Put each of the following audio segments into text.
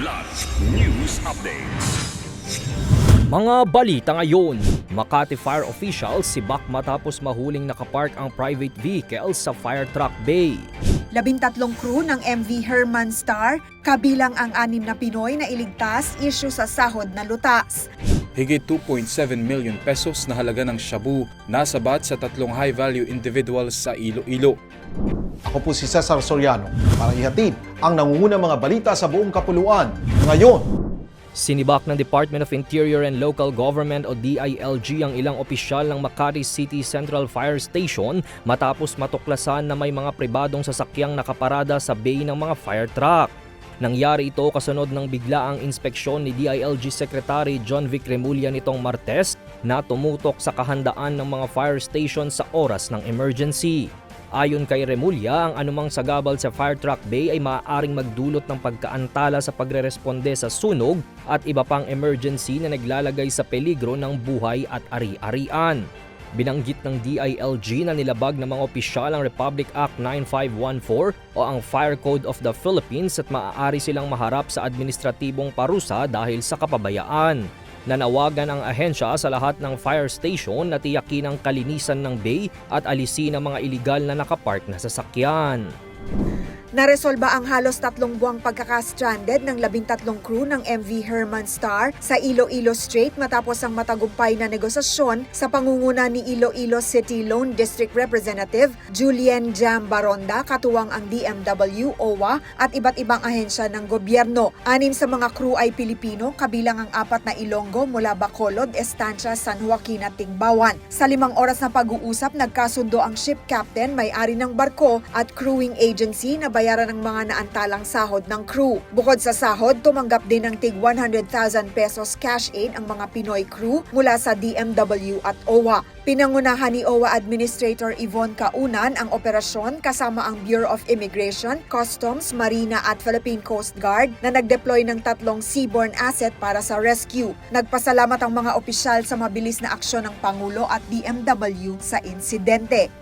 Kidlat News Updates. Mga balita ngayon, Makati Fire officials sibak matapos mahuling nakapark ang private vehicle sa fire truck bay. Labintatlong crew ng MV Herman Star, kabilang ang anim na Pinoy na iligtas issue sa sahod na lutas. Higit 2.7 million pesos na halaga ng shabu nasabat sa tatlong high-value individuals sa Iloilo. Ako po si Cesar Soriano para ihatid ang nangungunang mga balita sa buong kapuluan. Ngayon, Sinibak ng Department of Interior and Local Government o DILG ang ilang opisyal ng Makati City Central Fire Station matapos matuklasan na may mga pribadong sasakyang nakaparada sa bay ng mga fire truck. Nangyari ito kasunod ng biglaang inspeksyon ni DILG Secretary John Vic Remulla nitong Martes na tumutok sa kahandaan ng mga fire station sa oras ng emergency. Ayon kay Remulla, ang anumang sagabal sa fire truck bay ay maaaring magdulot ng pagkaantala sa pagreresponde sa sunog at iba pang emergency na naglalagay sa peligro ng buhay at ari-arian. Binanggit ng DILG na nilabag ng mga opisyal ang Republic Act 9514 o ang Fire Code of the Philippines at maaari silang maharap sa administratibong parusa dahil sa kapabayaan. Nanawagan ang ahensya sa lahat ng fire station na tiyakin ang kalinisan ng bay at alisin ang mga iligal na nakapark na sasakyan. Naresolba ang halos tatlong buwang pagkakastranded ng labintatlong crew ng MV Herman Star sa Iloilo Strait matapos ang matagumpay na negosasyon sa pangunguna ni Iloilo City Loan District Representative Julian Jam Baronda katuwang ang DMW, OWA at iba't ibang ahensya ng gobyerno. Anim sa mga crew ay Pilipino kabilang ang apat na Ilonggo mula Bacolod, Estancia, San Joaquin at Tingbawan. Sa limang oras na pag-uusap, nagkasundo ang ship captain, may-ari ng barko at crewing agency na bayaran ng mga naantalang sahod ng crew. Bukod sa sahod, tumanggap din ng tig 100,000 pesos cash aid ang mga Pinoy crew mula sa DMW at OWA. Pinangunahan ni OWA Administrator Yvonne Kaunan ang operasyon kasama ang Bureau of Immigration, Customs, Marina at Philippine Coast Guard na nag-deploy ng tatlong seaborne asset para sa rescue. Nagpasalamat ang mga opisyal sa mabilis na aksyon ng Pangulo at DMW sa insidente.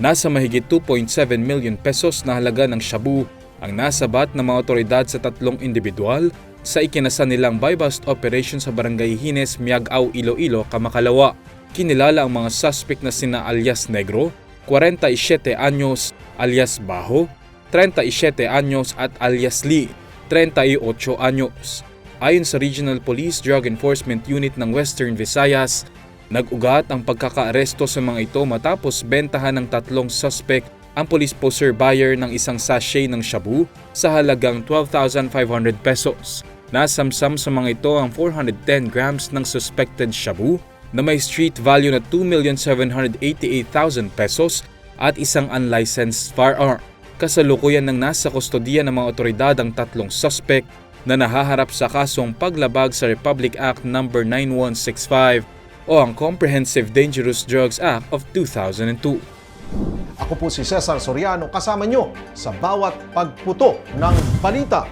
Nasa mahigit 2.7 million pesos na halaga ng shabu ang nasabat ng mga otoridad sa tatlong individual sa ikinasa nilang buy-bust operation sa barangay Hines, Miagao, Iloilo, Kamakalawa. Kinilala ang mga suspect na sina alias Negro, 47 anyos alias Baho, 37 anyos at alias Lee, 38 anyos. Ayon sa Regional Police Drug Enforcement Unit ng Western Visayas, Nag-ugat ang pagkakaaresto sa mga ito matapos bentahan ng tatlong suspect ang police poster buyer ng isang sachet ng shabu sa halagang 12,500 pesos. Nasamsam sa mga ito ang 410 grams ng suspected shabu na may street value na 2,788,000 pesos at isang unlicensed firearm. Kasalukuyan ng nasa kustodiya ng mga otoridad ang tatlong suspect na nahaharap sa kasong paglabag sa Republic Act No. 9165 o ang Comprehensive Dangerous Drugs Act of 2002. ako po si Cesar Soriano kasama nyo sa bawat pagputo ng balita.